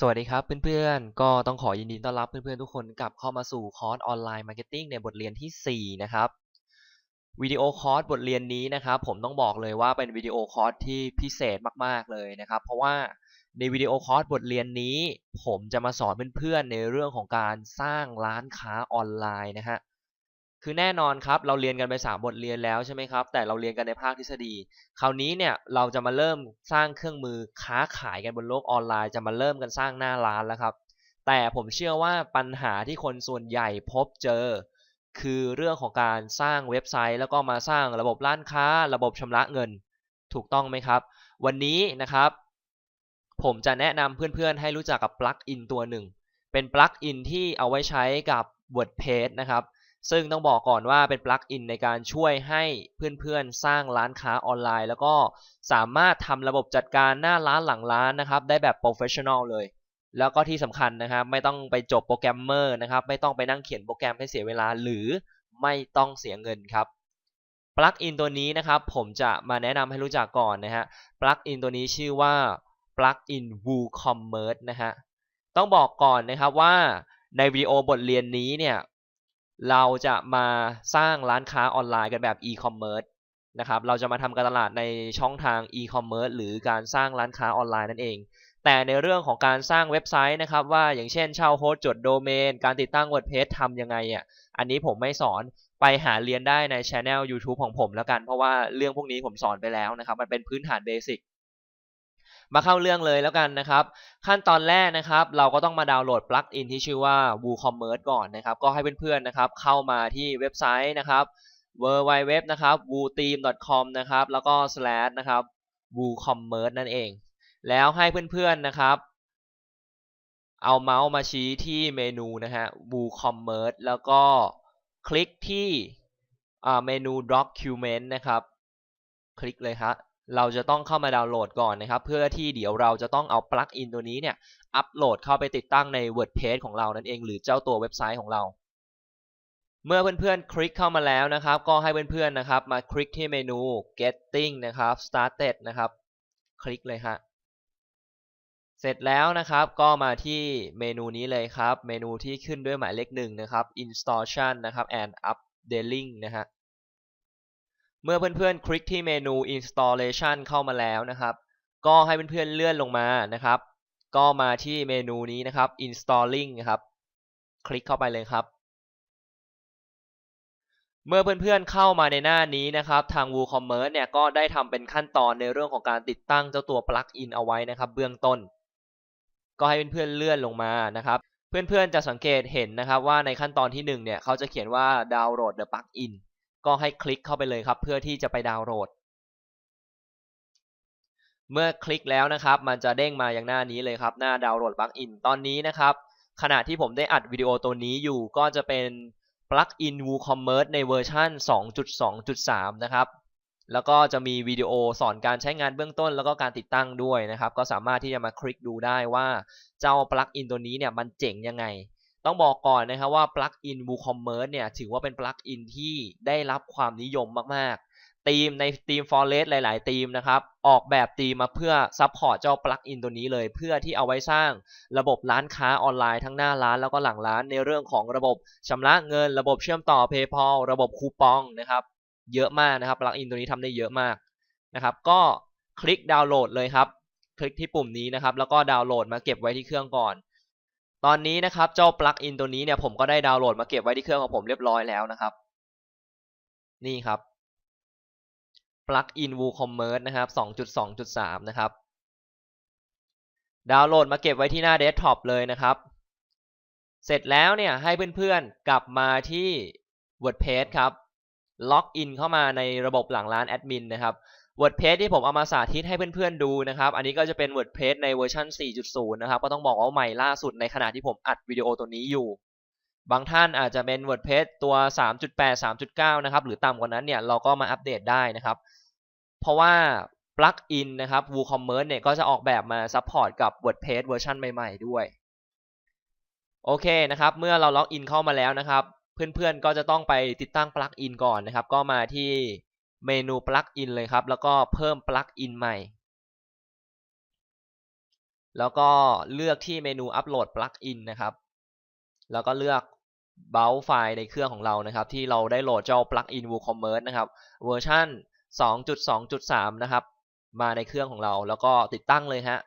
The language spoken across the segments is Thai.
สวัสดีครับเพื่อนๆ ก็ต้องขอยินดีต้อนรับเพื่อนๆทุกคนกลับเข้ามาสู่คอร์สออนไลน์มาร์เก็ตติ้งในบทเรียนที่ 4 นะครับวิดีโอคอร์สบทเรียนนี้นะครับผมต้องบอกเลยว่าเป็นวิดีโอคอร์สที่พิเศษมากๆเลยนะครับ เพราะว่าในวิดีโอคอร์สบทเรียนนี้ ผมจะมาสอนเพื่อนๆในเรื่องของการสร้างร้านค้าออนไลน์นะฮะ คือแน่นอนครับเราเรียนกันไป 3 บทเรียนแล้วใช่ไหมครับ แต่เราเรียนกันในภาคทฤษฎี คราวนี้เนี่ยเราจะมาเริ่มสร้างเครื่องมือค้าขายกันบนโลกออนไลน์ จะมาเริ่มกันสร้างหน้าร้านแล้วครับ แต่ผมเชื่อว่าปัญหาที่คนส่วนใหญ่พบเจอ คือเรื่องของการสร้างเว็บไซต์ แล้วก็มาสร้างระบบร้านค้า ระบบชำระเงิน ถูกต้องไหมครับ วันนี้นะครับ ผมจะแนะนำเพื่อนๆ ให้รู้จักกับปลั๊กอินตัวหนึ่ง เป็นปลั๊กอินที่เอาไว้ใช้กับ WordPress นะครับ ซึ่งต้องบอกก่อนว่าเป็นปลั๊กอินในการช่วยให้เพื่อนๆ สร้างร้านค้าออนไลน์ แล้วก็สามารถทำระบบจัดการหน้าร้านหลังร้านนะครับ ได้แบบโปรเฟชชั่นอลเลย แล้วก็ที่สำคัญนะครับ ไม่ต้องไปจบโปรแกรมเมอร์นะครับ ไม่ต้องไปนั่งเขียนโปรแกรมให้เสียเวลา หรือไม่ต้องเสียเงินครับปลั๊กอินตัวนี้นะครับ ผมจะมาแนะนำให้รู้จักก่อนนะฮะปลั๊กอินตัวนี้ชื่อว่าปลั๊กอิน WooCommerce นะฮะต้องบอกก่อนนะครับว่าในวิดีโอบทเรียนนี้เนี่ย เราจะมาสร้างร้านค้าออนไลน์กันแบบ e-commerce นะครับ เราจะมาทำการตลาดในช่องทาง e-commerce หรือการสร้างร้านค้าออนไลน์นั่นเอง แต่ในเรื่องของการสร้างเว็บไซต์นะครับ ว่าอย่างเช่นเช่าโฮสต์จดโดเมน การติดตั้ง WordPress ทำยังไงอะ อันนี้ผมไม่สอนไปหาเรียนได้ในช anel YouTube ของผมแล้วกัน เพราะว่าเรื่องพวกนี้ผมสอนไปแล้วนะครับ มันเป็นพื้นฐานเบสิก มาเข้าเรื่องเลยแล้วกันนะครับ ขั้นตอนแรกนะครับ เราก็ต้องมาดาวน์โหลดปลั๊กอินที่ชื่อว่า WooCommerce ก่อนนะครับ ก็ให้เพื่อนๆนะครับ เข้ามาที่เว็บไซต์นะครับ www นะครับ wooteam.com นะครับ แล้วก็ slash นะครับ WooCommerce นั่นเอง แล้วให้เพื่อนๆนะครับเอาเมาส์มาชี้ที่เมนูนะฮะ WooCommerce แล้วก็คลิกที่เมนู Document นะครับ คลิกเลยครับ เราจะต้องเข้ามาดาวน์โหลดก่อนนะครับ เพื่อที่เดี๋ยวเราจะต้องเอาปลั๊กอินตัวนี้เนี่ยอัปโหลดเข้าไปติดตั้งใน WordPress ของเรานั่นเอง หรือเจ้าตัวเว็บไซต์ของเรา เมื่อเพื่อนๆ คลิกเข้ามาแล้วนะครับ ก็ให้เพื่อนๆนะครับ มาคลิกที่เมนู Getting นะครับ Started นะครับ คลิกเลยฮะเสร็จแล้วนะครับก็มาที่เมนูนี้เลยครับ เมนูที่ขึ้นด้วยหมายเลขหนึ่งนะครับ Installation นะครับ and Updating นะฮะ เมื่อเพื่อนๆ คลิกที่เมนู installation เข้ามาแล้วนะครับ ก็ให้เพื่อนๆเลื่อนลงมานะครับ ก็มาที่เมนูนี้นะครับ installing นะครับ คลิกเข้าไปเลยครับ เมื่อเพื่อนๆเข้ามาในหน้านี้นะครับ ทาง WooCommerce เนี่ยก็ได้ทำเป็นขั้นตอนในเรื่องของการติดตั้งเจ้าตัว plugin เอาไว้นะครับ เบื้องต้น ก็ให้เพื่อนๆเลื่อนลงมานะครับ เพื่อนๆจะสังเกตเห็นนะครับว่าในขั้นตอนที่1เนี่ยเขาจะเขียนว่า download the plugin ก็ให้คลิกเข้าไปเลยครับเพื่อที่จะไปดาวน์โหลด เมื่อคลิกแล้วนะครับ มันจะเด้งมาอย่างหน้านี้เลยครับ หน้าดาวน์โหลดปลั๊กอินตอนนี้นะครับ ขณะที่ผมได้อัดวิดีโอตัวนี้อยู่ก็จะเป็นปลั๊กอิน WooCommerce ในเวอร์ชัน2.2.3 นะครับแล้วก็จะมีวิดีโอสอนการใช้งานเบื้องต้น แล้วก็การติดตั้งด้วยนะครับ ก็สามารถที่จะมาคลิกดูได้ว่าเจ้าปลั๊กอินตัวนี้เนี่ยมันเจ๋งยังไง ต้องบอกก่อนนะครับว่าปลั๊กอิน WooCommerce เนี่ยถือว่าเป็นปลั๊กอินที่ได้รับความนิยมมากๆธีมในธีม Forest หลายๆธีมนะครับออกแบบธีมมาเพื่อซัพพอร์ตเจ้าปลั๊กอินตัวนี้เลย เพื่อที่เอาไว้สร้างระบบร้านค้าออนไลน์ทั้งหน้าร้านแล้วก็หลังร้านในเรื่องของระบบชำระเงิน ระบบเชื่อมต่อ PayPal ระบบคูปองนะครับเยอะมากนะครับปลั๊กอินตัวนี้ทำได้เยอะมากนะครับก็คลิกดาวน์โหลดเลยครับ คลิกที่ปุ่มนี้นะครับแล้วก็ดาวน์โหลดมาเก็บไว้ที่เครื่องก่อน ตอนนี้นะครับเจ้าปลั๊กอินตัวนี้เนี่ยผมก็ได้ดาวน์โหลดมาเก็บไว้ที่เครื่องของผมเรียบร้อยแล้วนะครับ นี่ครับปลั๊กอิน WooCommerce นะครับ 2.2.3 นะครับ ดาวน์โหลดมาเก็บไว้ที่หน้าเดสก์ท็อปเลยนะครับ เสร็จแล้วเนี่ยให้เพื่อนๆกลับมาที่ WordPress ครับ ล็อกอินเข้ามาในระบบหลังร้านแอดมินนะครับ WordPress ที่ผมเอามาสาธิตให้เพื่อนๆดูนะครับ อันนี้ก็จะเป็น WordPress ในเวอร์ชัน4.0 นะครับ ก็ต้องบอกว่าใหม่ล่าสุดในขณะที่ผมอัดวิดีโอตัวนี้อยู่ บางท่านอาจจะเป็น WordPress ตัว 3.8 3.9 นะครับ หรือต่ำกว่านั้นเนี่ยเราก็มาอัปเดตได้นะครับ เพราะว่าปลั๊กอินนะครับ WooCommerce เนี่ยก็จะออกแบบมาซัพพอร์ตกับ WordPress เวอร์ชันใหม่ๆด้วย โอเคนะครับ เมื่อเราล็อกอินเข้ามาแล้วนะครับ เพื่อนๆก็จะต้องไปติดตั้งปลั๊กอินก่อนนะครับ ก็มาที่ เมนูปลั๊กอินเลยครับ แล้วก็เพิ่มปลั๊กอินใหม่ แล้วก็เลือกที่เมนูอัปโหลดปลั๊กอินนะครับ แล้วก็เลือกเบลไฟล์ในเครื่องของเรานะครับ ที่เราได้โหลดเจ้าปลั๊กอิน WooCommerce นะครับเวอร์ชัน2.2.3 นะครับ มาในเครื่องของเรา แล้วก็ติดตั้งเลยฮะ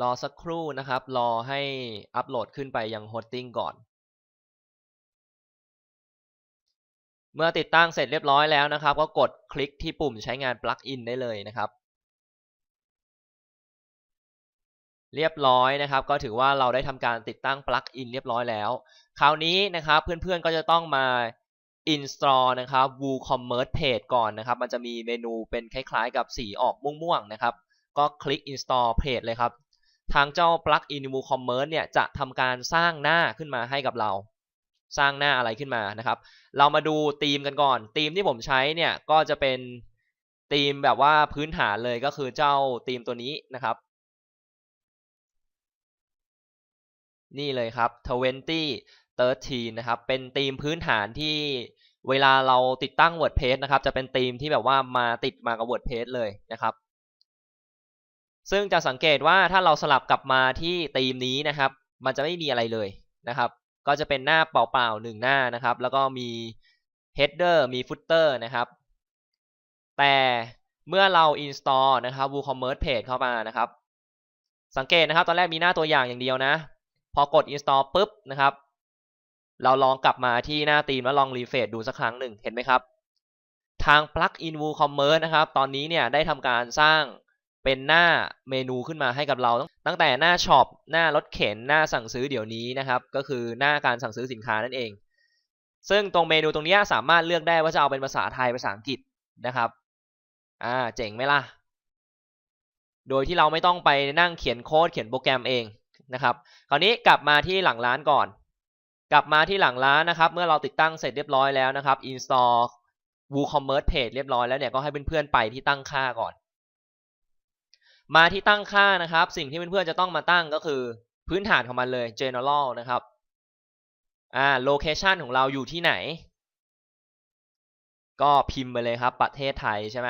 รอสักครู่นะครับ รอให้อัปโหลดขึ้นไปยังโฮสติ้งก่อน เมื่อติดตั้งเสร็จเรียบร้อยแล้วนะครับ ก็กดคลิกที่ปุ่มใช้งานปลั๊กอินได้เลยนะครับ เรียบร้อยนะครับ ก็ถือว่าเราได้ทำการติดตั้งปลั๊กอินเรียบร้อยแล้ว คราวนี้นะครับเพื่อนๆก็จะต้องมา install นะครับ WooCommerce Page ก่อนนะครับ มันจะมีเมนูเป็นคล้ายๆกับสีออกม่วงๆนะครับ ก็คลิก install page เลยครับ ทางเจ้า plugin WooCommerce เนี่ยจะทำการสร้างหน้าขึ้นมาให้กับเรา สร้างหน้าอะไรขึ้นมานะครับ เรามาดูธีมกันก่อนธีมที่ผมใช้เนี่ยก็จะเป็นธีมแบบว่าพื้นฐานเลยก็คือเจ้าธีมตัวนี้นะครับ นี่เลยครับ2013นะครับ เป็นธีมพื้นฐานที่เวลาเราติดตั้ง WordPress นะครับ จะเป็นธีมที่แบบว่ามาติดมากับ WordPress เลยนะครับ ซึ่งจะสังเกตว่าถ้าเราสลับกลับมาที่ธีมนี้นะครับ มันจะไม่มีอะไรเลยนะครับ ก็จะเป็นหน้าเปล่าๆหนึ่งหน้านะครับ แล้วก็มี header มี footer นะครับ แต่เมื่อเรา install นะครับ WooCommerce Page เข้ามานะครับ สังเกตนะครับ ตอนแรกมีหน้าตัวอย่างอย่างเดียวนะ พอกด install ปุ๊บนะครับ เราลองกลับมาที่หน้าธีมแล้วลองรีเฟรชดูสักครั้งหนึ่งเห็นไหมครับ ทาง plugin WooCommerce นะครับ ตอนนี้เนี่ยได้ทำการสร้าง เป็นหน้าเมนูขึ้นมาให้กับเรา ตั้งแต่หน้าช็อปหน้ารถเข็นหน้าสั่งซื้อเดี๋ยวนี้นะครับ ก็คือหน้าการสั่งซื้อสินค้านั่นเอง ซึ่งตรงเมนูตรงนี้สามารถเลือกได้ว่าจะเอาเป็นภาษาไทยภาษาอังกฤษนะครับอ่าเจ๋งไหมล่ะ โดยที่เราไม่ต้องไปนั่งเขียนโค้ดเขียนโปรแกรมเองนะครับ คราวนี้กลับมาที่หลังร้านก่อน กลับมาที่หลังร้านนะครับ เมื่อเราติดตั้งเสร็จเรียบร้อยแล้วนะครับ install WooCommerce Page เรียบร้อยแล้วเนี่ยก็ให้เพื่อนๆไปที่ตั้งค่าก่อน มาที่ตั้งค่านะครับ สิ่งที่เพื่อนๆจะต้องมาตั้งก็คือพื้นฐานของมันเลย general นะครับอ่า location ของเราอยู่ที่ไหน ก็พิมพ์ไปเลยครับ ประเทศไทยใช่ไหม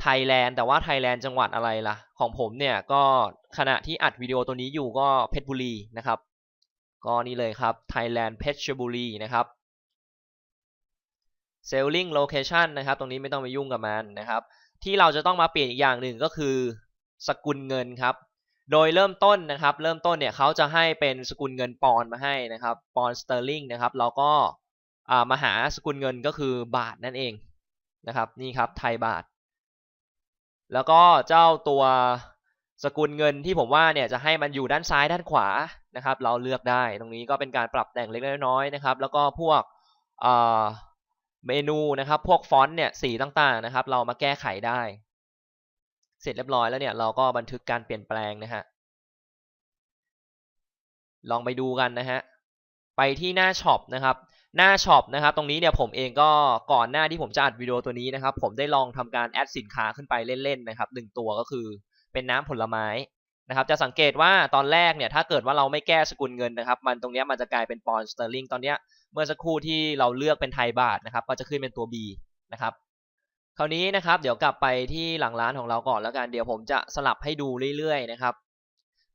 ไทยแลนด์แต่ว่าไทยแลนด์จังหวัดอะไรล่ะ ของผมเนี่ยก็ขณะที่อัดวิดีโอตัวนี้อยู่ก็เพชรบุรีนะครับ ก็นี่เลยครับ Thailand เพชรบุรีนะครับ selling location นะครับ ตรงนี้ไม่ต้องไปยุ่งกับมันนะครับ ที่เราจะต้องมาเปลี่ยนอีกอย่างหนึ่งก็คือ สกุลเงินครับ โดยเริ่มต้นนะครับ เริ่มต้นเนี่ยเขาจะให้เป็นสกุลเงินปอนมาให้นะครับปอนสเตอร์ลิงนะครับเราก็มาหาสกุลเงินก็คือบาทนั่นเองนะครับนี่ครับไทยบาท แล้วก็เจ้าตัวสกุลเงินที่ผมว่าเนี่ยจะให้มันอยู่ด้านซ้ายด้านขวานะครับ เราเลือกได้ตรงนี้ก็เป็นการปรับแต่งเล็กน้อยนะครับ แล้วก็พวก เมนูนะครับ พวกฟอนต์เนี่ยสีต่างๆนะครับ เรามาแก้ไขได้ เสร็จเรียบร้อยแล้วเนี่ยเราก็บันทึกการเปลี่ยนแปลงนะฮะลองไปดูกันนะฮะไปที่หน้าช็อปนะครับหน้าช็อปนะครับตรงนี้เนี่ยผมเองก็ก่อนหน้าที่ผมจะอัดวิดีโอตัวนี้นะครับ ผมได้ลองทำการแอดสินค้าขึ้นไปเล่นๆนะครับหนึ่งตัวก็คือเป็นน้ำผลไม้นะครับจะสังเกตว่าตอนแรกเนี่ยถ้าเกิดว่าเราไม่แก้สกุลเงินนะครับ มันตรงนี้มันจะกลายเป็นปอนด์สเตอร์ลิงตอนเนี้ย เมื่อสักครู่ที่เราเลือกเป็นไทยบาทนะครับ ก็จะขึ้นเป็นตัว B นะครับ คราวนี้นะครับเดี๋ยวกลับไปที่หลังร้านของเราก่อนแล้วกันเดี๋ยวผมจะสลับให้ดูเรื่อยๆนะครับ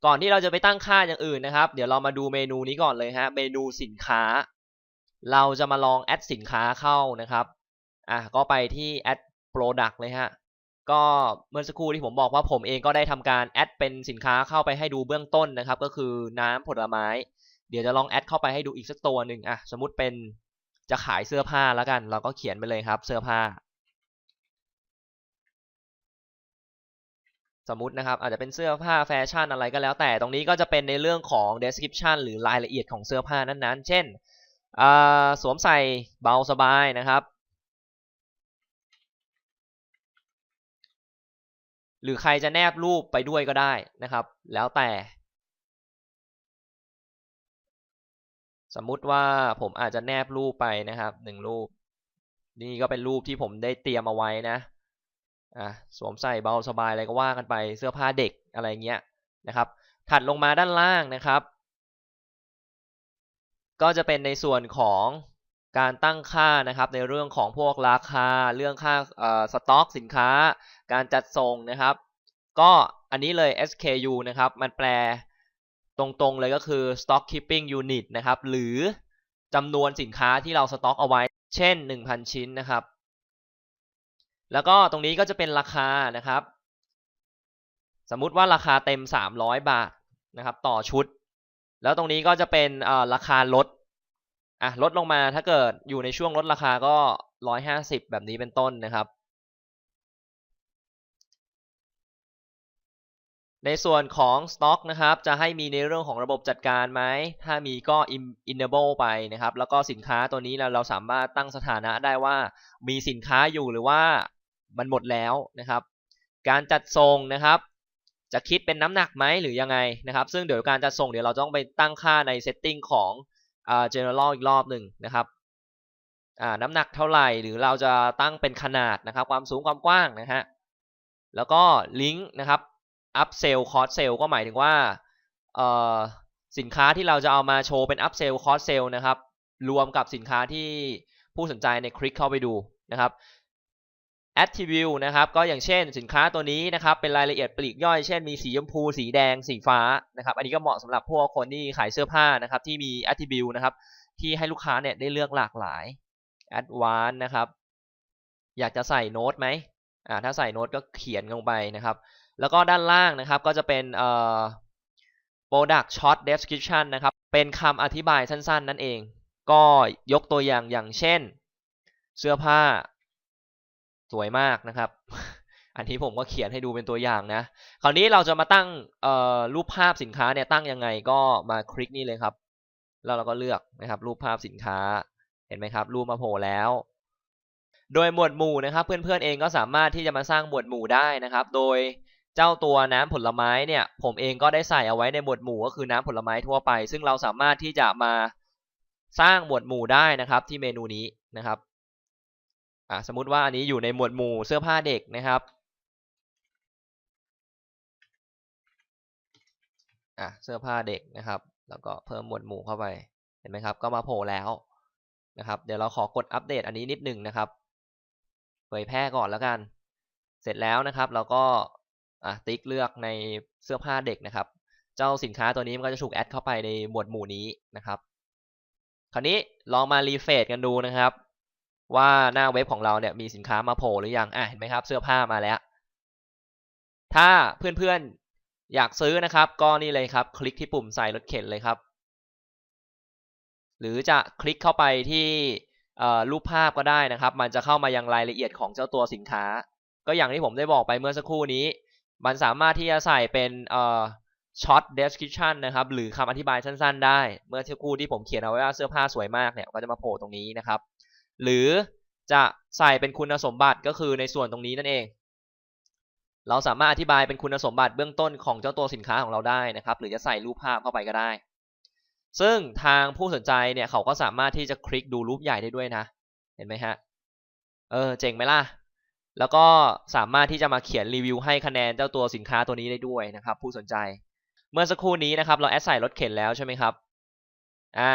ก่อนที่เราจะไปตั้งค่าอย่างอื่นนะครับ เดี๋ยวเรามาดูเมนูนี้ก่อนเลยฮะเมนูสินค้า เราจะมาลองแอดสินค้าเข้านะครับอะก็ไปที่ add product เลยฮะก็เมื่อสักครู่ที่ผมบอกว่าผมเองก็ได้ทำการแอดเป็นสินค้าเข้าไปให้ดูเบื้องต้นนะครับ ก็คือน้ำผลไม้ เดี๋ยวจะลองแอดเข้าไปให้ดูอีกสักตัวหนึ่งอะสมมติเป็นจะขายเสื้อผ้าแล้วกัน เราก็เขียนไปเลยครับ เสื้อผ้า สมมตินะครับอาจจะเป็นเสื้อผ้าแฟชั่นอะไรก็แล้วแต่ตรงนี้ก็จะเป็นในเรื่องของ description หรือรายละเอียดของเสื้อผ้านั้นๆ เช่นสวมใส่เบาสบายนะครับหรือใครจะแนบรูปไปด้วยก็ได้นะครับ แล้วแต่ สมมุติว่าผมอาจจะแนบรูปไปนะครับหนึ่งรูป นี่ก็เป็นรูปที่ผมได้เตรียมเอาไว้นะอะสวมใส่เบาสบายอะไรก็ว่ากันไปเสื้อผ้าเด็กอะไรเงี้ยนะครับ ถัดลงมาด้านล่างนะครับ ก็จะเป็นในส่วนของการตั้งค่านะครับ ในเรื่องของพวกราคา เรื่องค่าสต็อก สินค้า การจัดส่งนะครับ ก็อันนี้เลย SKU นะครับ มันแปล ตรงๆเลยก็คือ stock keeping unit นะครับ หรือจำนวนสินค้าที่เราสต็อกเอาไว้ เช่น 1,000 ชิ้นนะครับ แล้วก็ตรงนี้ก็จะเป็นราคานะครับ สมมุติว่าราคาเต็ม 300 บาทนะครับ ต่อชุด แล้วตรงนี้ก็จะเป็นอ่อราคาลดอะลดลงมาถ้าเกิดอยู่ในช่วงลดราคาก็ 150 แบบนี้เป็นต้นนะครับ ในส่วนของ Stock นะครับ จะให้มีในเรื่องของระบบจัดการไหม ถ้ามีก็ enable ไปนะครับ แล้วก็สินค้าตัวนี้เราเราสามารถตั้งสถานะได้ว่า มีสินค้าอยู่หรือว่ามันหมดแล้วนะครับ การจัดส่งนะครับ จะคิดเป็นน้ำหนักไหมหรือยังไงนะครับ ซึ่งเดี๋ยวการจัดส่งเดี๋ยวเราต้องไปตั้งค่าใน setting ของอ่า general อีกรอบหนึ่งนะครับอ่าน้ำหนักเท่าไหร่ หรือเราจะตั้งเป็นขนาดนะครับ ความสูงความกว้างนะฮะ แล้วก็ลิงก์นะครับ up sell cost sell ก็หมายถึงว่าสินค้าที่เราจะเอามาโชว์เป็น up sell cost sell นะครับ รวมกับสินค้าที่ผู้สนใจในคลิกเข้าไปดูนะครับ attribute นะครับ ก็อย่างเช่นสินค้าตัวนี้นะครับ เป็นรายละเอียดปลีกย่อย เช่นมีสีชมพู สีแดง สีฟ้านะครับ อันนี้ก็เหมาะสำหรับพวกคนที่ขายเสื้อผ้านะครับ ที่มี attribute นะครับ ที่ให้ลูกค้าเนี่ยได้เลือกหลากหลาย advanced นะครับ อยากจะใส่โน้ตไหมอ่าถ้าใส่โน้ตก็เขียนลงไปนะครับ แล้วก็ด้านล่างนะครับก็จะเป็นเอ่อ product short description นะครับเป็นคำอธิบายสั้นๆ นั่นเอง ก็ยกตัวอย่างอย่างเช่น เสื้อผ้าสวยมากนะครับ อันนี้ผมก็เขียนให้ดูเป็นตัวอย่างนะ คราวนี้เราจะมาตั้งรูปภาพสินค้าเนี่ยตั้งยังไงก็มาคลิกนี่เลยครับ แล้วเราก็เลือกนะครับรูปภาพสินค้า เห็นไหมครับ รูปมาโผล่แล้ว โดยหมวดหมู่นะครับ เพื่อนๆเองก็สามารถที่จะมาสร้างหมวดหมู่ได้นะครับ โดย เจ้าตัวน้ำผลไม้เนี่ยผมเองก็ได้ใส่เอาไว้ในหมวดหมู่ก็คือน้ำผลไม้ทั่วไป ซึ่งเราสามารถที่จะมาสร้างหมวดหมู่ได้นะครับที่เมนูนี้นะครับอะสมมติว่าอันนี้อยู่ในหมวดหมู่เสื้อผ้าเด็กนะครับอะเสื้อผ้าเด็กนะครับ แล้วก็เพิ่มหมวดหมู่เข้าไปเห็นไหมครับ ก็มาโผล่แล้วนะครับ เดี๋ยวเราขอกดอัปเดตอันนี้นิดหนึ่งนะครับเผยแพร่ก่อนแล้วกัน เสร็จแล้วนะครับ เราก็ อะติ๊กเลือกในเสื้อผ้าเด็กนะครับ เจ้าสินค้าตัวนี้มันก็จะถูกแอดเข้าไปในหมวดหมู่นี้นะครับ คราวนี้ลองมารีเฟรชกันดูนะครับ ว่าหน้าเว็บของเราเนี่ยมีสินค้ามาโผล่หรือยังอะเห็นไหมครับเสื้อผ้ามาแล้ว ถ้าเพื่อนๆอยากซื้อนะครับ ก็นี่เลยครับ คลิกที่ปุ่มใส่รถเข็นเลยครับ หรือจะคลิกเข้าไปที่รูปภาพก็ได้นะครับ มันจะเข้ามายังรายละเอียดของเจ้าตัวสินค้า ก็อย่างที่ผมได้บอกไปเมื่อสักครู่นี้ มันสามารถที่จะใส่เป็นเอ่อ short description นะครับ หรือคำอธิบายสั้นๆ ได้ เมื่อสักครู่ที่ผมเขียนเอาไว้ว่าเสื้อผ้าสวยมากเนี่ยก็จะมาโผล่ตรงนี้นะครับ หรือจะใส่เป็นคุณสมบัติก็คือในส่วนตรงนี้นั่นเอง เราสามารถอธิบายเป็นคุณสมบัติเบื้องต้นของเจ้าตัวสินค้าของเราได้นะครับ หรือจะใส่รูปภาพเข้าไปก็ได้ ซึ่งทางผู้สนใจเนี่ยเขาก็สามารถที่จะคลิกดูรูปใหญ่ได้ด้วยนะ เห็นไหมฮะ เออเจ๋งไหมล่ะ แล้วก็สามารถที่จะมาเขียนรีวิวให้คะแนนเจ้าตัวสินค้าตัวนี้ได้ด้วยนะครับ ผู้สนใจ เมื่อสักครู่นี้นะครับ เราแอดใส่รถเข็นแล้วใช่ไหมครับ อ่า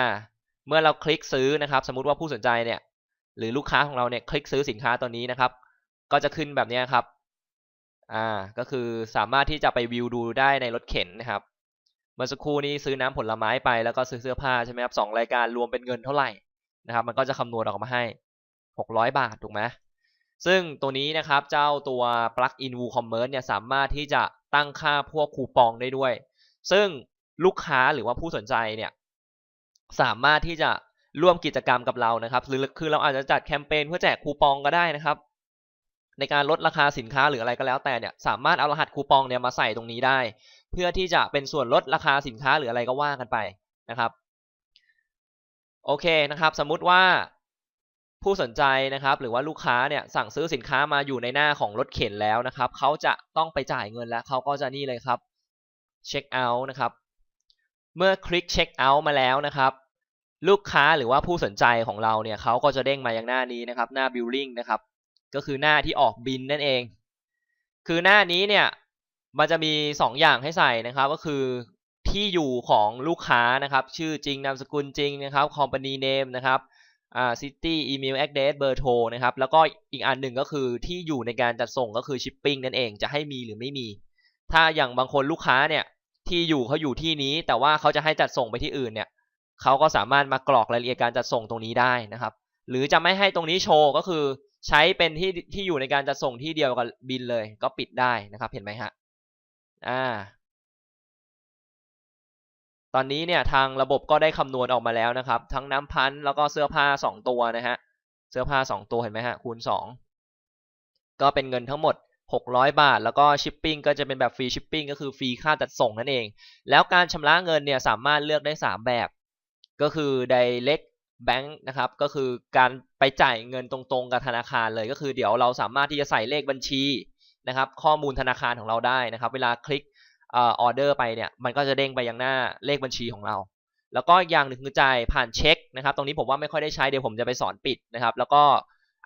เมื่อเราคลิกซื้อนะครับ สมมุติว่าผู้สนใจเนี่ย หรือลูกค้าของเราเนี่ยคลิกซื้อสินค้าตัวนี้นะครับ ก็จะขึ้นแบบนี้ครับ อ่า ก็คือสามารถที่จะไปวิวดูได้ในรถเข็นนะครับ เมื่อสักครู่นี้ซื้อน้ำผลไม้ไปแล้วก็ซื้อเสื้อผ้าใช่ไหมครับสองรายการรวมเป็นเงินเท่าไหร่นะครับ มันก็จะคำนวณออกมาให้หกร้อยบาทถูกไหม ซึ่งตัวนี้นะครับเจ้าตัว plugin WooCommerce เนี่ยสามารถที่จะตั้งค่าพวกคูปองได้ด้วย ซึ่งลูกค้าหรือว่าผู้สนใจเนี่ยสามารถที่จะร่วมกิจกรรมกับเรานะครับหรือคือเราอาจจะจัดแคมเปญเพื่อแจกคูปองก็ได้นะครับ ในการลดราคาสินค้าหรืออะไรก็แล้วแต่เนี่ยสามารถเอารหัสคูปองเนี่ยมาใส่ตรงนี้ได้ เพื่อที่จะเป็นส่วนลดราคาสินค้าหรืออะไรก็ว่ากันไปนะครับโอเคนะครับ สมมุติว่า ผู้สนใจนะครับหรือว่าลูกค้าเนี่ยสั่งซื้อสินค้ามาอยู่ในหน้าของรถเข็นแล้วนะครับเขาจะต้องไปจ่ายเงินแล้วเขาก็จะนี่เลยครับเช็คเอาท์นะครับเมื่อคลิกเช็คเอาท์มาแล้วนะครับ ลูกค้าหรือว่าผู้สนใจของเราเนี่ยเขาก็จะเด้งมายังหน้านี้นะครับหน้า billing นะครับก็คือหน้าที่ออกบินนั่นเอง คือหน้านี้เนี่ยมันจะมี 2 อย่างให้ใส่นะครับก็คือที่อยู่ของลูกค้านะครับ ชื่อจริงนามสกุลจริงนะครับ company name นะครับ อ่า city email address เบอร์โทรนะครับ แล้วก็อีกอันหนึ่งก็คือที่อยู่ในการจัดส่งก็คือ shipping นั่นเองจะให้มีหรือไม่มี ถ้าอย่างบางคนลูกค้าเนี่ยที่อยู่เขาอยู่ที่นี้ แต่ว่าเขาจะให้จัดส่งไปที่อื่นเนี่ยเขาก็สามารถมากรอกรายละเอียดการจัดส่งตรงนี้ได้นะครับ หรือจะไม่ให้ตรงนี้โชว์ก็คือใช้เป็นที่ที่อยู่ในการจัดส่งที่เดียวกับบินเลย ก็ปิดได้นะครับเห็นไหมฮะอ่า อนนี้เนี่ยทางระบบก็ได้คำนวณออกมาแล้วนะครับ ทั้งน้ำพันแล้วก็เสื้อผ้าสองตัวนะฮะเสื้อผ้าสองตัวเห็นไหมฮะคูณสองก็เป็นเงินทั้งหมด 600 บาท แล้วก็ชิปปิ้งก็จะเป็นแบบฟรีชิปปิ้งก็คือฟรีค่าจัดส่งนั่นเอง แล้วการชำระเงินเนี่ยสามารถเลือกได้ 3 แบบ ก็คือ direct bank นะครับก็คือการไปจ่ายเงินตรงๆกับธนาคารเลยก็คือเดี๋ยวเราสามารถที่จะใส่เลขบัญชีนะครับข้อมูลธนาคารของเราได้นะครับ เวลาคลิก ออเดอร์ไปเนี่ยมันก็จะเด้งไปยังหน้าเลขบัญชีของเรา แล้วก็อย่างหนึ่งคือจ่ายผ่านเช็คนะครับ ตรงนี้ผมว่าไม่ค่อยได้ใช้เดี๋ยวผมจะไปสอนปิดนะครับ แล้วก็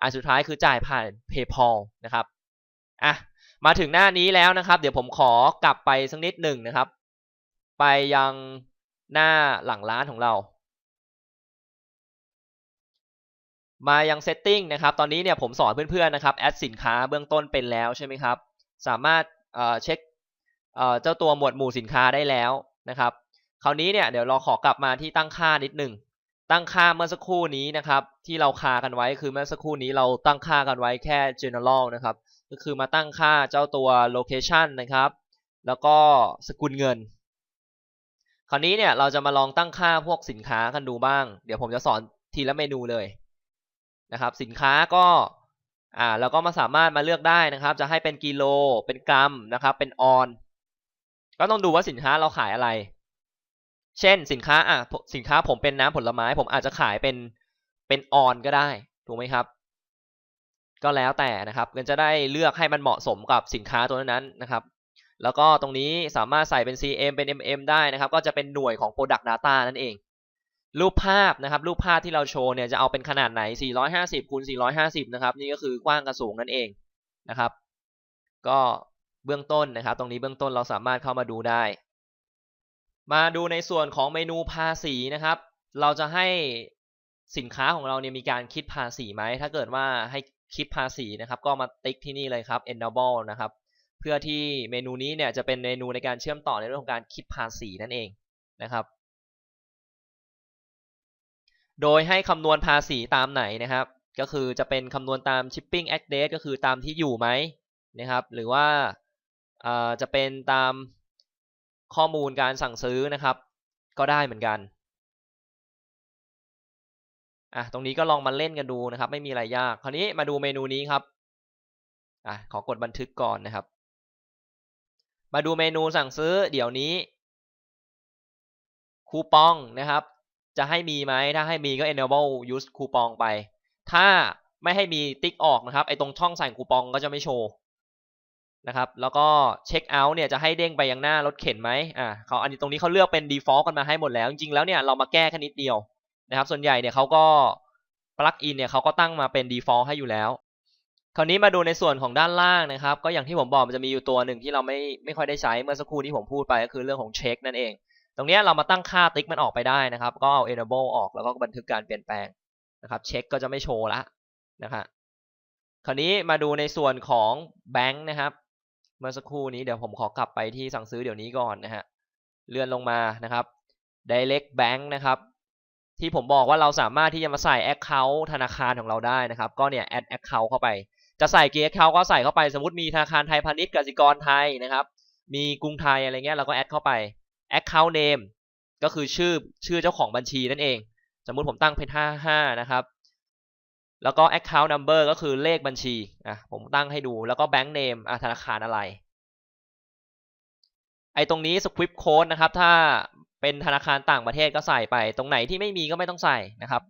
อันสุดท้ายคือจ่ายผ่าน PayPal นะครับอะมาถึงหน้านี้แล้วนะครับ เดี๋ยวผมขอกลับไปสักนิดหนึ่งนะครับ ไปยังหน้าหลังร้านของเรา มายัง setting นะครับ ตอนนี้เนี่ยผมสอนเพื่อนๆนะครับแอดสินค้าเบื้องต้นเป็นแล้วใช่ไหมครับ สามารถเช็ค เจ้าตัวหมวดหมู่สินค้าได้แล้วนะครับ คราวนี้เนี่ยเดี๋ยวเราขอกลับมาที่ตั้งค่านิดหนึ่งตั้งค่าเมื่อสักครู่นี้นะครับ ที่เราคากันไว้คือเมื่อสักครู่นี้เราตั้งค่ากันไว้แค่ general นะครับ ก็คือมาตั้งค่าเจ้าตัว location นะครับ แล้วก็สกุลเงิน คราวนี้เนี่ยเราจะมาลองตั้งค่าพวกสินค้ากันดูบ้าง เดี๋ยวผมจะสอนทีละเมนูเลยนะครับ สินค้าก็อ่าเราก็มาสามารถมาเลือกได้นะครับ จะให้เป็นกิโล เป็นกรัมนะครับ เป็นออน ก็ต้องดูว่าสินค้าเราขายอะไร เช่นสินค้าอะสินค้าผมเป็นน้ำผลไม้ ผมอาจจะขายเป็นเป็นออนก็ได้ ถูกไหมครับ ก็แล้วแต่นะครับมันจะได้เลือกให้มันเหมาะสมกับสินค้าตัวนั้นนะครับ แล้วก็ตรงนี้สามารถใส่เป็น cm เป็น mm ได้นะครับ ก็จะเป็นหน่วยของ product data นั่นเอง รูปภาพนะครับ รูปภาพที่เราโชว์เนี่ยจะเอาเป็นขนาดไหน 450คูณ450 นะครับ นี่ก็คือกว้างกับสูงนั่นเองนะครับ ก็ เบื้องต้นนะครับ ตรงนี้เบื้องต้นเราสามารถเข้ามาดูได้ มาดูในส่วนของเมนูภาษีนะครับ เราจะให้สินค้าของเราเนี่ยมีการคิดภาษีไหม ถ้าเกิดว่าให้คิดภาษีนะครับ ก็มาติ๊กที่นี่เลยครับ enable นะครับ เพื่อที่เมนูนี้เนี่ยจะเป็นเมนูในการเชื่อมต่อในเรื่องของการคิดภาษีนั่นเองนะครับ โดยให้คำนวณภาษีตามไหนนะครับ ก็คือจะเป็นคำนวณตาม shipping address ก็คือตามที่อยู่ไหมนะครับ หรือว่า จะเป็นตามข้อมูลการสั่งซื้อนะครับ ก็ได้เหมือนกันอะตรงนี้ก็ลองมาเล่นกันดูนะครับ ไม่มีอะไรยากคราวนี้มาดูเมนูนี้ครับอะขอกดบันทึกก่อนนะครับ มาดูเมนูสั่งซื้อเดี๋ยวนี้ คูปองนะครับ จะให้มีไหมถ้าให้มีก็ enable use คูปองไป ถ้าไม่ให้มีติ๊กออกนะครับไอตรงช่องใส่คูปองก็จะไม่โชว์ นะครับ แล้วก็เช็คเอาท์เนี่ยจะให้เด้งไปยังหน้ารถเข็นไหมอ่าเขาอันนี้ตรงนี้เขาเลือกเป็น default กันมาให้หมดแล้ว จริงๆแล้วเนี่ยเรามาแก้แค่นิดเดียวนะครับ ส่วนใหญ่เนี่ยเขาก็ปลั๊กอินเนี่ยเขาก็ตั้งมาเป็น default ให้อยู่แล้ว คราวนี้มาดูในส่วนของด้านล่างนะครับ ก็อย่างที่ผมบอกมันจะมีอยู่ตัวหนึ่งที่เราไม่ไม่ค่อยได้ใช้เมื่อสักครู่ที่ผมพูดไปก็คือเรื่องของเช็คนั่นเอง ตรงนี้เรามาตั้งค่าติ๊กมันออกไปได้นะครับ ก็เอา enable ออกแล้วก็บันทึกการเปลี่ยนแปลงนะครับ เช็คก็จะไม่โชว์ละนะครับคราวนี้มาดูในส่วนของแบงค์นะครับ เมื่อสักครู่นี้เดี๋ยวผมขอกลับไปที่สั่งซื้อเดี๋ยวนี้ก่อนนะฮะเลื่อนลงมานะครับ direct bank นะครับ ที่ผมบอกว่าเราสามารถที่จะมาใส่ account ธนาคารของเราได้นะครับ ก็เนี่ย add account เข้าไป จะใส่กี่ account ก็ใส่เข้าไปสมมติมีธนาคารไทยพาณิชย์กสิกรไทยนะครับ มีกรุงไทยอะไรเงี้ยเราก็ add เข้าไป account name ก็คือชื่อชื่อเจ้าของบัญชีนั่นเอง สมมุติผมตั้งเป็น55นะครับ แล้วก็ account number ก็คือเลขบัญชีอะผมตั้งให้ดูแล้วก็ bank name อะธนาคารอะไร ไอ้ตรงนี้ script code นะครับ ถ้าเป็นธนาคารต่างประเทศก็ใส่ไป ตรงไหนที่ไม่มีก็ไม่ต้องใส่นะครับ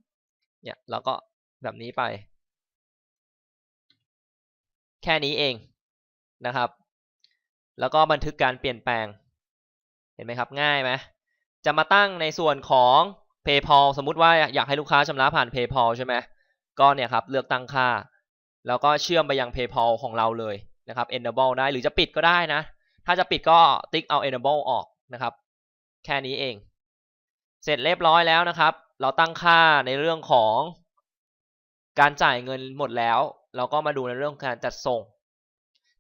เนี่ยเราก็แบบนี้ไป แค่นี้เองนะครับ แล้วก็บันทึกการเปลี่ยนแปลง เห็นไหมครับ ง่ายไหมจะมาตั้งในส่วนของ PayPal สมมุติว่าอยากให้ลูกค้าชำระผ่าน PayPal ใช่ไหม ก็เนี่ยครับเลือกตั้งค่า แล้วก็เชื่อมไปยัง PayPal ของเราเลยนะครับ enable ได้หรือจะปิดก็ได้นะ ถ้าจะปิดก็ติ๊กเอา enable ออกนะครับ แค่นี้เอง เสร็จเรียบร้อยแล้วนะครับ เราตั้งค่าในเรื่องของการจ่ายเงินหมดแล้ว เราก็มาดูในเรื่องการจัดส่ง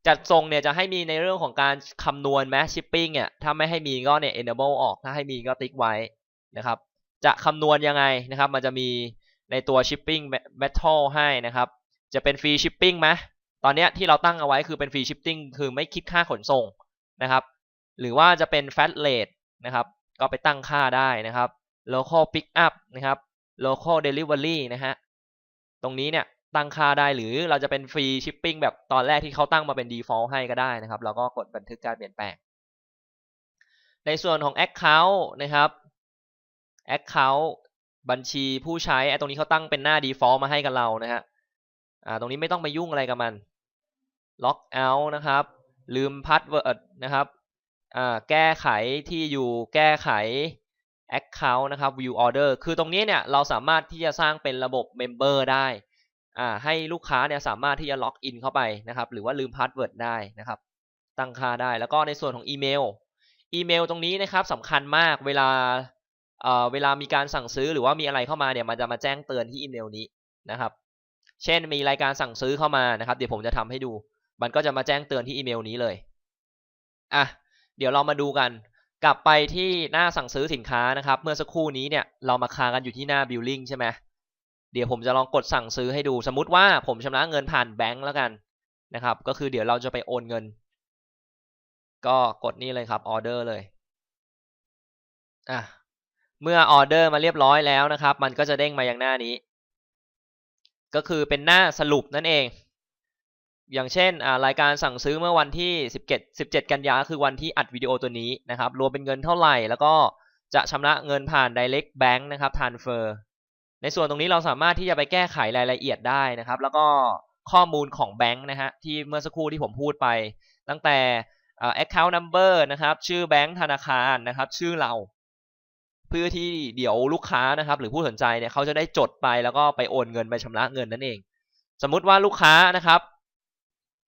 จัดส่งเนี่ยจะให้มีในเรื่องของการคำนวณแม shipping เนี่ยถ้าไม่ให้มีก็เนี่ย enable ออก ถ้าให้มีก็ติ๊กไว้นะครับ จะคำนวณยังไงนะครับ มันจะมี ในตัว shipping method ให้นะครับ จะเป็นฟรี shipping ไหมตอนนี้ที่เราตั้งเอาไว้คือเป็นฟรี shipping คือไม่คิดค่าขนส่งนะครับ หรือว่าจะเป็น flat rate นะครับ ก็ไปตั้งค่าได้นะครับ local pick up นะครับ local delivery นะฮะ ตรงนี้เนี่ยตั้งค่าได้หรือเราจะเป็นฟรีชิปปิ้งแบบตอนแรกที่เขาตั้งมาเป็น default ให้ก็ได้นะครับ เราก็กดบันทึกการเปลี่ยนแปลง ในส่วนของ account นะครับ account บัญชีผู้ใช้ไอ้ตรงนี้เขาตั้งเป็นหน้า default มาให้กับเรานะฮะอ่าตรงนี้ไม่ต้องไปยุ่งอะไรกับมัน lock out นะครับ ลืม password นะครับอ่าแก้ไขที่อยู่แก้ไข account นะครับ view order คือตรงนี้เนี่ยเราสามารถที่จะสร้างเป็นระบบ member ได้อ่าให้ลูกค้าเนี่ยสามารถที่จะล็อกอินเข้าไปนะครับ หรือว่าลืม password ได้นะครับ ตั้งค่าได้แล้วก็ในส่วนของอีเมลอีเมลตรงนี้นะครับสำคัญมากเวลา เอ่อเวลามีการสั่งซื้อหรือว่ามีอะไรเข้ามาเนี่ยมันจะมาแจ้งเตือนที่อีเมลนี้นะครับ เช่นมีรายการสั่งซื้อเข้ามานะครับ เดี๋ยวผมจะทำให้ดู มันก็จะมาแจ้งเตือนที่อีเมลนี้เลยอะเดี๋ยวเรามาดูกัน กลับไปที่หน้าสั่งซื้อสินค้านะครับ เมื่อสักครู่นี้เนี่ยเรามาค้างกันอยู่ที่หน้า billing ใช่ไหมเดี๋ยวผมจะลองกดสั่งซื้อให้ดูสมมุติว่าผมชำระเงินผ่านแบงก์แล้วกันนะครับ ก็คือเดี๋ยวเราจะไปโอนเงิน ก็กดนี่เลยครับออเดอร์เลยอะ เมื่อออเดอร์มาเรียบร้อยแล้วนะครับ มันก็จะเด้งมาอย่างหน้านี้ ก็คือเป็นหน้าสรุปนั่นเอง อย่างเช่นรายการสั่งซื้อเมื่อวันที่ 17 17 กันยาคือวันที่อัดวิดีโอตัวนี้นะครับ รวมเป็นเงินเท่าไหร่ แล้วก็จะชำระเงินผ่าน direct bank นะครับ transfer ในส่วนตรงนี้เราสามารถที่จะไปแก้ไขรายละเอียดได้นะครับ แล้วก็ข้อมูลของแบงค์นะฮะที่เมื่อสักครู่ที่ผมพูดไป ตั้งแต่ account number นะครับ ชื่อแบงค์ธนาคารนะครับ ชื่อเรา เพื่อที่เดี๋ยวลูกค้านะครับ หรือผู้สนใจเนี่ยเขาจะได้จดไปแล้วก็ไปโอนเงินไปชำระเงินนั่นเอง สมมุติว่าลูกค้านะครับ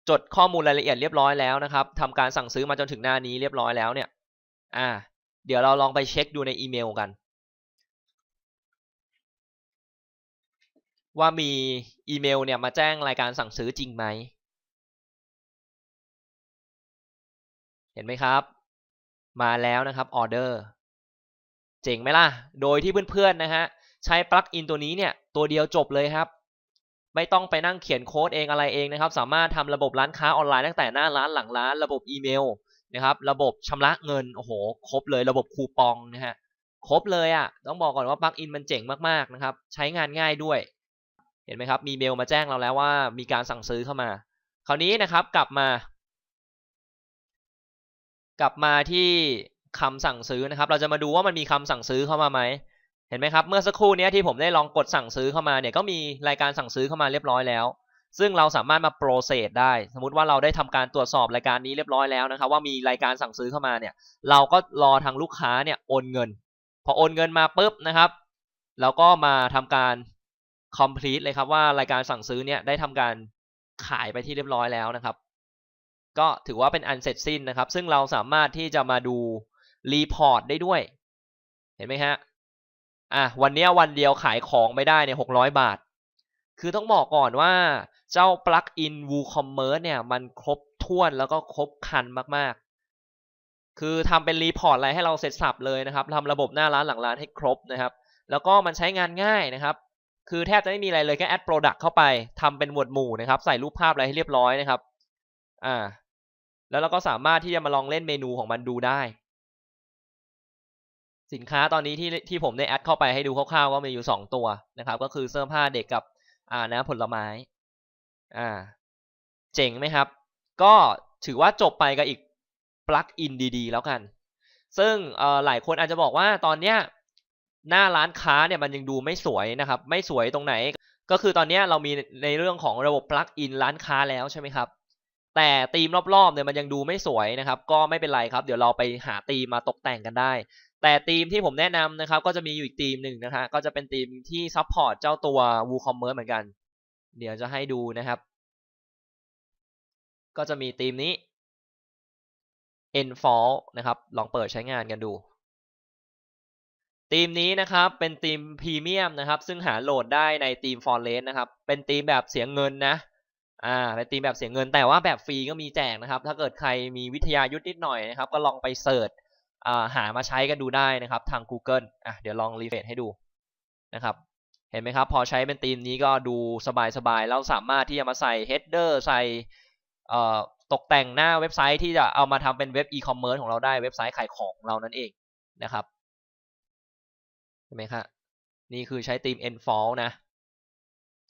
จดข้อมูลรายละเอียดเรียบร้อยแล้วนะครับทำการสั่งซื้อมาจนถึงหน้านี้เรียบร้อยแล้วเนี่ย อ่า เดี๋ยวเราลองไปเช็คดูในอีเมลกัน ว่ามีอีเมลเนี่ยมาแจ้งรายการสั่งซื้อจริงไหมเห็นไหมครับ มาแล้วนะครับออเดอร์ เจ๋งไหมล่ะ โดยที่เพื่อนๆนะฮะใช้ปลั๊กอินตัวนี้เนี่ยตัวเดียวจบเลยครับ ไม่ต้องไปนั่งเขียนโค้ดเองอะไรเองนะครับ สามารถทำระบบร้านค้าออนไลน์ตั้งแต่หน้าร้านหลังร้าน ระบบอีเมลนะครับระบบชำระเงินโอ้โหครบเลยระบบคูปองนะฮะครบเลยอะ่ะต้องบอกก่อนว่าปลั๊กอินมันเจ๋งมากๆนะครับใช้งานง่ายด้วย เห็นไหมครับมีเมลมาแจ้งเราแล้วว่ามีการสั่งซื้อเข้ามา คราวนี้นะครับกลับมา กลับมาที่ คำสั่งซื้อนะครับ เราจะมาดูว่ามันมีคำสั่งซื้อเข้ามาไหมเห็นไหมครับ เมื่อสักครู่นี้ที่ผมได้ลองกดสั่งซื้อเข้ามาเนี่ยก็มีรายการสั่งซื้อเข้ามาเรียบร้อยแล้ว ซึ่งเราสามารถมาโปรเซสได้ สมมุติว่าเราได้ทำการตรวจสอบรายการนี้เรียบร้อยแล้วนะครับ ว่ามีรายการสั่งซื้อเข้ามาเนี่ย เราก็รอทางลูกค้าเนี่ยโอนเงิน พอโอนเงินมาปุ๊บนะครับเราก็มาทำการ complete เลยครับว่ารายการสั่งซื้อเนี่ยได้ทำการขายไปที่เรียบร้อยแล้วนะครับ ก็ถือว่าเป็นอันเสร็จสิ้นนะครับ ซึ่งเราสามารถที่จะมาดู รีพอร์ตได้ด้วย เห็นไหมฮะอะวันนี้วันเดียวขายของไปได้เนี่ยหกร้อยบาท คือต้องบอกก่อนว่าเจ้า plug-in WooCommerce เนี่ย มันครบถ้วนแล้วก็ครบคันมากๆ คือทำเป็นรีพอร์ตอะไรให้เราเสร็จสับเลยนะครับทำระบบหน้าร้านหลังร้านให้ครบนะครับ แล้วก็มันใช้งานง่ายนะครับคือแทบจะไม่มีอะไรเลยแค่ add product เข้าไปทำเป็นหมวดหมู่นะครับ ใส่รูปภาพอะไรให้เรียบร้อยนะครับ อ่า แล้วเราก็สามารถที่จะมาลองเล่นเมนูของมันดูได้ สินค้าตอนนี้ที่ที่ผมได้แอดเข้าไปให้ดูคร่าวๆก็มีอยู่สองตัวนะครับ ก็คือเสื้อผ้าเด็กกับอ่าน้ำผลไม้อ่าเจ๋งไหมครับ ก็ถือว่าจบไปกับอีกปลั๊กอินดีๆ แล้วกัน ซึ่งเอ่อหลายคนอาจจะบอกว่าตอนเนี้ยหน้าร้านค้าเนี่ยมันยังดูไม่สวยนะครับ ไม่สวยตรงไหน ก็คือตอนนี้เรามีในเรื่องของระบบปลั๊กอินร้านค้าแล้วใช่ไหมครับ แต่ธีมรอบๆเนี่ยมันยังดูไม่สวยนะครับ ก็ไม่เป็นไรครับ เดี๋ยวเราไปหาธีมมาตกแต่งกันได้ แต่ธีมที่ผมแนะนำนะครับ ก็จะมีอยู่อีกธีมหนึ่งนะฮะก็จะเป็นธีมที่ซัพพอร์ตเจ้าตัว WooCommerce เหมือนกัน เดี๋ยวจะให้ดูนะครับ ก็จะมีธีมนี้ Enfall นะครับ ลองเปิดใช้งานกันดูธีมนี้นะครับเป็นธีมพรีเมียมนะครับ ซึ่งหาโหลดได้ในธีม Forest นะครับ เป็นธีมแบบเสียเงินนะอ่าเป็นธีมแบบเสียเงินแต่ว่าแบบฟรีก็มีแจกนะครับ ถ้าเกิดใครมีวิทยายุทธนิดหน่อยนะครับ ก็ลองไปเสิร์ช หามาใช้กันดูได้นะครับทาง Google อะเดี๋ยวลองรีเฟรชให้ดูนะครับเห็นไหมครับพอใช้เป็นธีมนี้ก็ดูสบายๆแล้วสามารถที่จะมาใส่ header ใส่ตกแต่งหน้าเว็บไซต์ที่จะเอามาทำเป็นเว็บ e-commerce ของเราได้เว็บไซต์ขายของเรานั่นเองนะครับเห็นไหมครับนี่คือใช้ธีม enfold นะ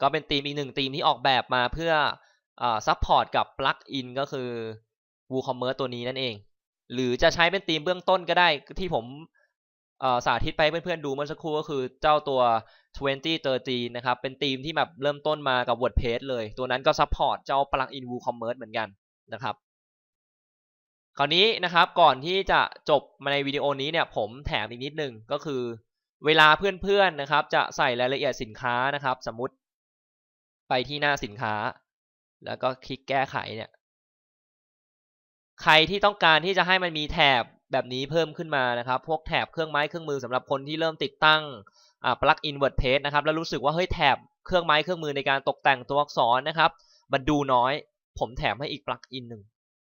ก็เป็นธีมอีกหนึ่งธีมที่ออกแบบมาเพื่ออซัพพอร์ตกับปลั๊กอินก็คือ WooCommerce ตัวนี้นั่นเอง หรือจะใช้เป็นธีมเบื้องต้นก็ได้ที่ผมสาธิตไปเพื่อนๆดูเมื่อสักครู่ก็คือเจ้าตัว 2013นะครับ เป็นธีมที่แบบเริ่มต้นมากับ WordPress เลย ตัวนั้นก็ซัพพอร์ตเจ้าปลั๊กอิน WooCommerce เหมือนกันนะครับคราวนี้นะครับก่อนที่จะจบมาในวิดีโอนี้เนี่ยผมแถมอีกนิดนึงก็คือ เวลาเพื่อนๆนะครับ จะใส่รายละเอียดสินค้านะครับ สมมติไปที่หน้าสินค้า แล้วก็คลิกแก้ไขเนี่ย ใครที่ต้องการที่จะให้มันมีแถบแบบนี้เพิ่มขึ้นมานะครับ พวกแถบเครื่องไม้เครื่องมือสำหรับคนที่เริ่มติดตั้งอ่าปลั๊กอิน WordPress นะครับแล้วรู้สึกว่าเฮ้ยแถบเครื่องไม้เครื่องมือในการตกแต่งตัวอักษรนะครับ มันดูน้อย ผมแถมให้อีกปลั๊กอินหนึ่ง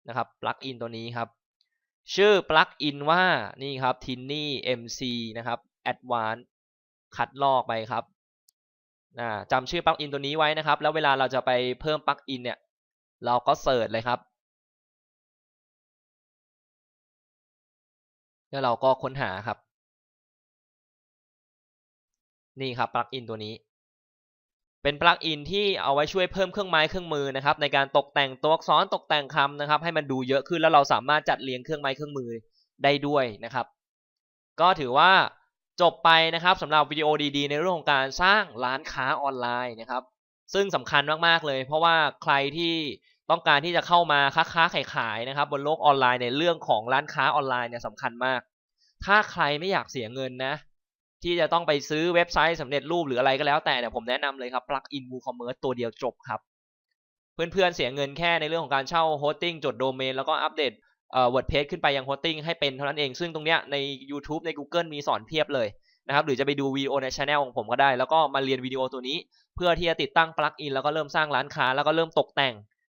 นะครับปลั๊กอินตัวนี้ครับ ชื่อปลั๊กอินว่านี่ครับ Tinny MC นะครับ Advanced คัดลอกไปครับจำชื่อปลั๊กอินตัวนี้ไว้นะครับ แล้วเวลาเราจะไปเพิ่มปลั๊กอินเนี่ย เราก็เสิร์ชเลยครับ แล้วเราก็ค้นหาครับ นี่ครับปลั๊กอินตัวนี้ เป็นปลั๊กอินที่เอาไว้ช่วยเพิ่มเครื่องไม้เครื่องมือนะครับ ในการตกแต่งตัวอักษรตกแต่งคำนะครับ ให้มันดูเยอะขึ้นแล้วเราสามารถจัดเรียงเครื่องไม้เครื่องมือได้ด้วยนะครับ ก็ถือว่าจบไปนะครับสำหรับวิดีโอดีๆ ในเรื่องของการสร้างร้านค้าออนไลน์นะครับ ซึ่งสำคัญมากๆเลย เพราะว่าใครที่ ต้องการที่จะเข้ามาค้าค้าขายขายนะครับ บนโลกออนไลน์ในเรื่องของร้านค้าออนไลน์เนี่ยสำคัญมาก ถ้าใครไม่อยากเสียเงินนะ ที่จะต้องไปซื้อเว็บไซต์สำเร็จรูปหรืออะไรก็แล้วแต่เนี่ยผมแนะนำเลยครับ plug-in WooCommerce ตัวเดียวจบครับ เพื่อนๆเสียเงินแค่ในเรื่องของการเช่าโฮสติ้งจดโดเมนแล้วก็อัปเดตเอ่อ WordPress ขึ้นไปยังโฮสติ้งให้เป็นเท่านั้นเองซึ่งตรงเนี้ยใน YouTube ใน Google มีสอนเพียบเลยนะครับหรือจะไปดูวิดีโอในช anel ของผมก็ได้ แล้วก็มาเรียนวิดีโอตัวนี้ เพื่อที่จะติดตั้งปลั๊กอินแล้วก็เริ่มสร้างร้านค้าแล้วก็เริ่มตกแต่ง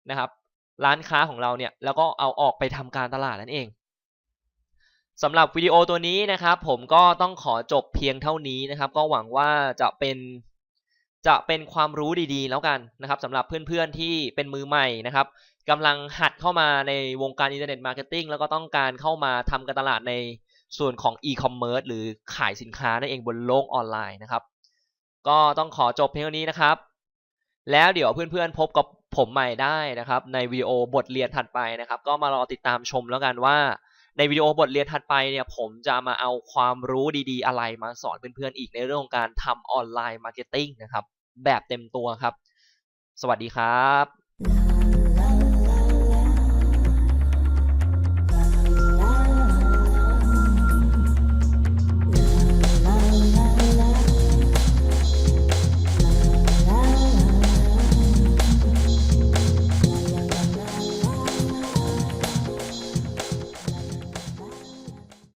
นะครับ ร้านค้าของเราเนี่ยแล้วก็เอาออกไปทำการตลาดนั่นเองสำหรับวิดีโอตัวนี้นะครับ ผมก็ต้องขอจบเพียงเท่านี้นะครับ ก็หวังว่าจะเป็นจะเป็นความรู้ดีๆ แล้วกันนะครับสำหรับเพื่อนๆที่เป็นมือใหม่นะครับกำลังหัดเข้ามาในวงการอินเทอร์เน็ตมาร์เก็ตติ้งแล้วก็ต้องการเข้ามาทำการตลาดในส่วนของอีคอมเมิร์ซหรือขายสินค้านั่นเองบนโลกออนไลน์นะครับ ก็ต้องขอจบเพียงเท่านี้นะครับ แล้วเดี๋ยวเพื่อนๆพบกับผมใหม่ได้นะครับ ในวิดีโอบทเรียนถัดไปนะครับ ก็มารอติดตามชมแล้วกันว่า ในวิดีโอบทเรียนถัดไปเนี่ยผมจะมาเอาความรู้ดีๆ อะไรมาสอนเพื่อนๆอีกในเรื่องของการทำออนไลน์มาร์เก็ตติ้งนะครับ แบบเต็มตัวครับ สวัสดีครับ